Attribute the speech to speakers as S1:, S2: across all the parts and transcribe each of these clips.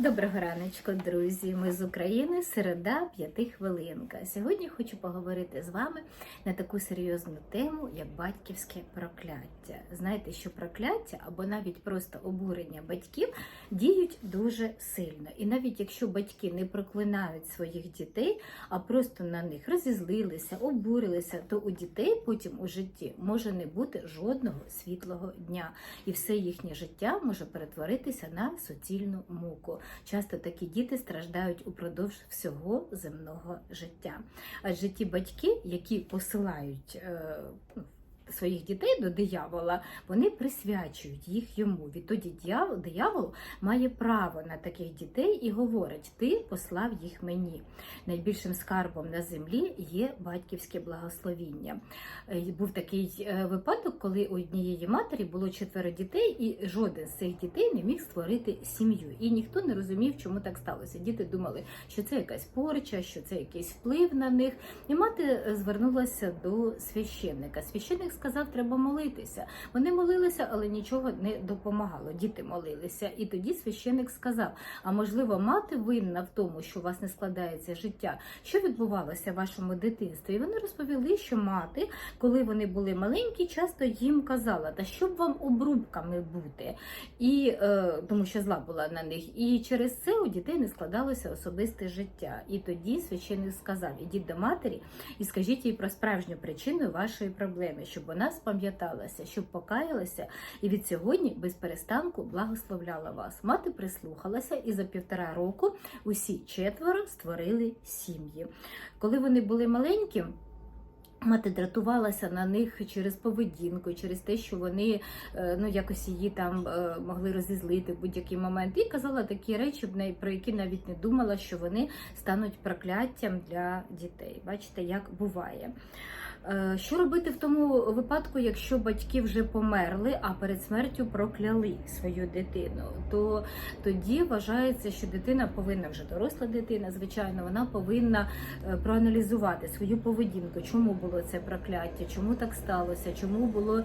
S1: Доброго раночку, друзі! Ми з України, середа, п'ятихвилинка. Сьогодні хочу поговорити з вами на таку серйозну тему, як батьківське прокляття. Знаєте, що прокляття або навіть просто обурення батьків діють дуже сильно. І навіть якщо батьки не проклинають своїх дітей, а просто на них розізлилися, обурилися, то у дітей потім у житті може не бути жодного світлого дня, і все їхнє життя може перетворитися на суцільну муку. Часто такі діти страждають упродовж всього земного життя. Адже ті батьки, які посилають е, ну, своїх дітей до диявола, вони присвячують їх йому. Відтоді диявол має право на таких дітей і говорить: ти послав їх мені. Найбільшим скарбом на землі є батьківське благословіння. Е, Був такий е, випадок, коли у однієї матері було четверо дітей, і жоден з цих дітей не міг створити сім'ю. І ніхто не розумів, чому так сталося. Діти думали, що це якась порча, що це якийсь вплив на них. І мати е, звернулася до священника. Священник сказав, треба молитися. Вони молилися, але нічого не допомагало. Діти молилися. І тоді священник сказав: а можливо, мати винна в тому, що у вас не складається життя. Що відбувалося в вашому дитинстві? І вони розповіли, що мати, коли вони були маленькі, часто їм казала, та щоб вам обрубками бути, і е, тому що зла була на них. І через це у дітей не складалося особисте життя. І тоді священник сказав: ідіть до матері і скажіть їй про справжню причину вашої проблеми, щоб вона спам'яталася, щоб покаялася, і від сьогодні без перестанку благословляла вас. Мати прислухалася, і за півтора року усі четверо створили сім'ї. Коли вони були маленькі. Мати дратувалася на них через поведінку, через те, що вони е, ну якось її там е, могли розізлити в будь-який момент, і казала такі речі, про які навіть не думала, що вони стануть прокляттям для дітей. Бачите, як буває. Е, Що робити в тому випадку, якщо батьки вже померли, а перед смертю прокляли свою дитину? То тоді вважається, що дитина повинна вже доросла дитина, звичайно, вона повинна е, проаналізувати свою поведінку, чому було це прокляття, чому так сталося, чому було е,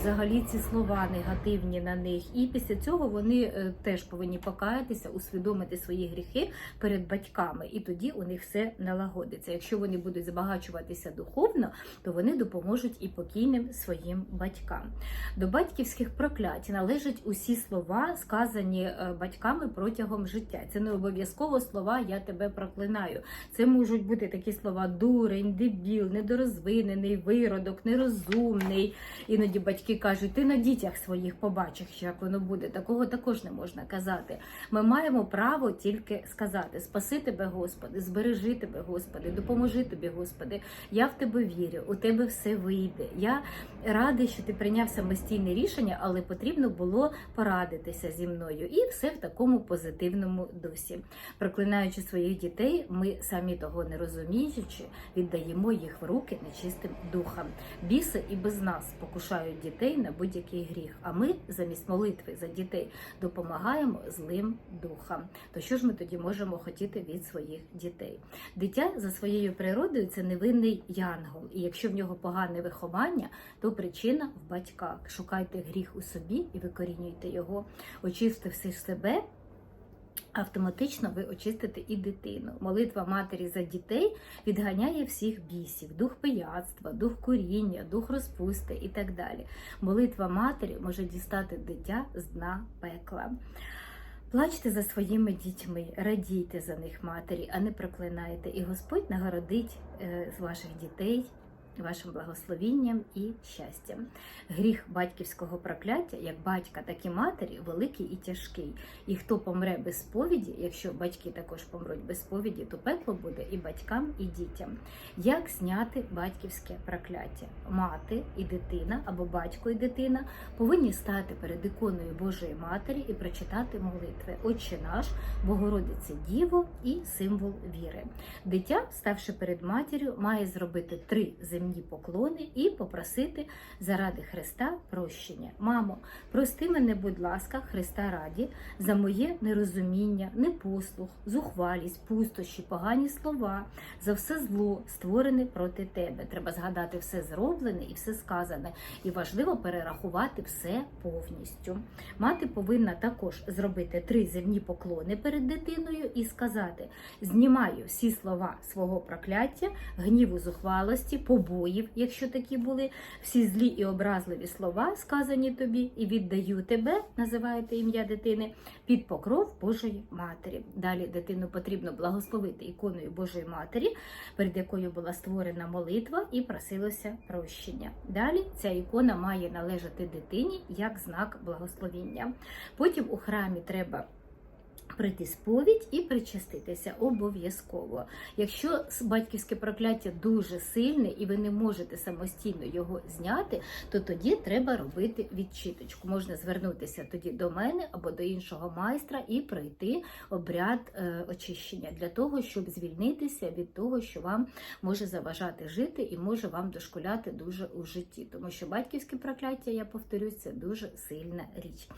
S1: взагалі ці слова негативні на них. І після цього вони теж повинні покаятися, усвідомити свої гріхи перед батьками, і тоді у них все налагодиться. Якщо вони будуть збагачуватися духовно, то вони допоможуть і покійним своїм батькам. До батьківських проклять належать усі слова, сказані е, батьками протягом життя. Це не обов'язково слова Я тебе проклинаю. Це можуть бути такі слова дурень, дебіл, недорозвинений, виродок, нерозумний. Іноді батьки кажуть, ти на дітях своїх побачиш, як воно буде. Такого також не можна казати. Ми маємо право тільки сказати: Спаси тебе, Господи, збережи тебе, Господи, допоможи тобі, Господи. Я в тебе вірю, у тебе все вийде. Я радий, що ти прийняв самостійне рішення, але потрібно було порадитися зі мною. І все в такому позитивному дусі. Проклинаючи своїх дітей, ми самі того не розуміючи, віддаємо їх в руки нечистим духам. Біси і без нас покушають дітей на будь-який гріх. А ми замість молитви за дітей допомагаємо злим духам. То що ж ми тоді можемо хотіти від своїх дітей? Дитя за своєю природою це невинний янгол, і якщо в нього погане виховання, то причина в батьках. Шукайте гріх у собі і викорінюйте його, очистивши себе. Автоматично ви очистите і дитину. Молитва матері за дітей відганяє всіх бісів, дух пияцтва, дух куріння, дух розпусти і так далі. Молитва матері може дістати дитя з дна пекла. Плачте за своїми дітьми, радійте за них матері, а не проклинайте. І Господь нагородить е, з ваших дітей вашим благословінням і щастям. Гріх батьківського прокляття, як батька, так і матері, великий і тяжкий. І хто помре без сповіді, якщо батьки також помруть без сповіді, то пекло буде і батькам, і дітям. Як зняти батьківське прокляття? Мати і дитина або батько і дитина повинні стати перед іконою Божої Матері і прочитати молитви Отче наш, Богородице Діво і символ віри. Дитя, ставши перед матір'ю, має зробити три земні земні поклони і попросити заради Христа прощення. Мамо, прости мене, будь ласка, Христа раді, за моє нерозуміння, непослух, зухвалість, пустощі, погані слова, за все зло, створене проти тебе. Треба згадати все зроблене і все сказане. І важливо перерахувати все повністю. Мати повинна також зробити три земні поклони перед дитиною і сказати: знімаю всі слова свого прокляття, гніву зухвалості, побоїв, якщо такі були, всі злі і образливі слова, сказані тобі, і віддаю тебе, називаєте ім'я дитини, під покров Божої Матері. Далі дитину потрібно благословити іконою Божої Матері, перед якою була створена молитва і просилося прощення. Далі ця ікона має належати дитині як знак благословіння. Потім у храмі треба. Прийти сповідь і причаститися обов'язково. Якщо батьківське прокляття дуже сильне і ви не можете самостійно його зняти, то тоді треба робити відчиточку. Можна звернутися тоді до мене або до іншого майстра і пройти обряд е, очищення для того, щоб звільнитися від того, що вам може заважати жити і може вам дошкуляти дуже у житті. Тому що батьківське прокляття, я повторюсь, це дуже сильна річ.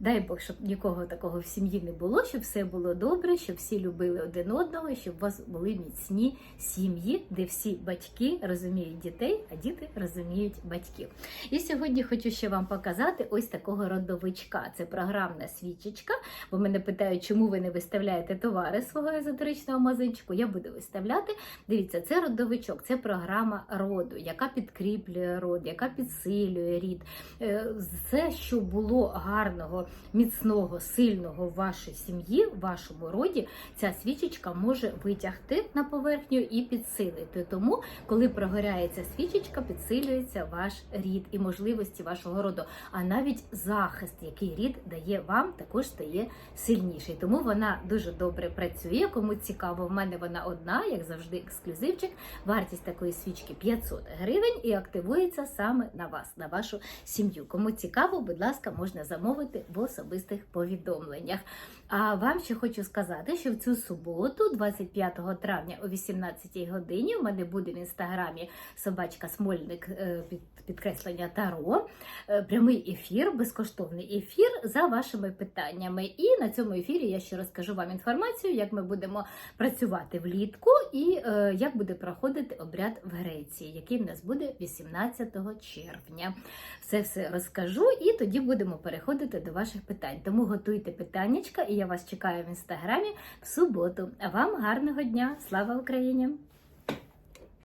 S1: Дай Бог, щоб нікого такого в сім'ї не було, щоб все було добре, щоб всі любили один одного, щоб у вас були міцні сім'ї, де всі батьки розуміють дітей, а діти розуміють батьків. І сьогодні хочу ще вам показати ось такого родовичка. Це програмна свічечка, бо мене питають, чому ви не виставляєте товари свого езотеричного магазинчику. Я буду виставляти. Дивіться, це родовичок, це програма роду, яка підкріплює род, яка підсилює рід. Е, Все, що було гарного, міцного, сильного в вашій сім'ї, в вашому роді, ця свічечка може витягти на поверхню і підсилити. Тому, коли прогоряється свічечка, підсилюється ваш рід і можливості вашого роду. А навіть захист, який рід дає вам, також стає сильніший. Тому вона дуже добре працює. Кому цікаво, в мене вона одна, як завжди, ексклюзивчик. Вартість такої свічки 500 гривень і активується саме на вас, на вашу сім'ю. Кому цікаво, будь ласка, можна замовити в особистих повідомленнях. А вам ще хочу сказати, що в цю суботу, 25 травня о 18 годині, у мене буде в інстаграмі собачка Смольник е, під підкреслення Таро, е, прямий ефір, безкоштовний ефір за вашими питаннями. І на цьому ефірі я ще розкажу вам інформацію, як ми будемо працювати влітку і е, як буде проходити обряд в Греції, який в нас буде 18 червня. Все все розкажу, і тоді будемо переходити до ваших питань. Тому готуйте питаннячка, і я вас чекаю в інстаграмі в суботу. Вам гарного дня! Слава Україні!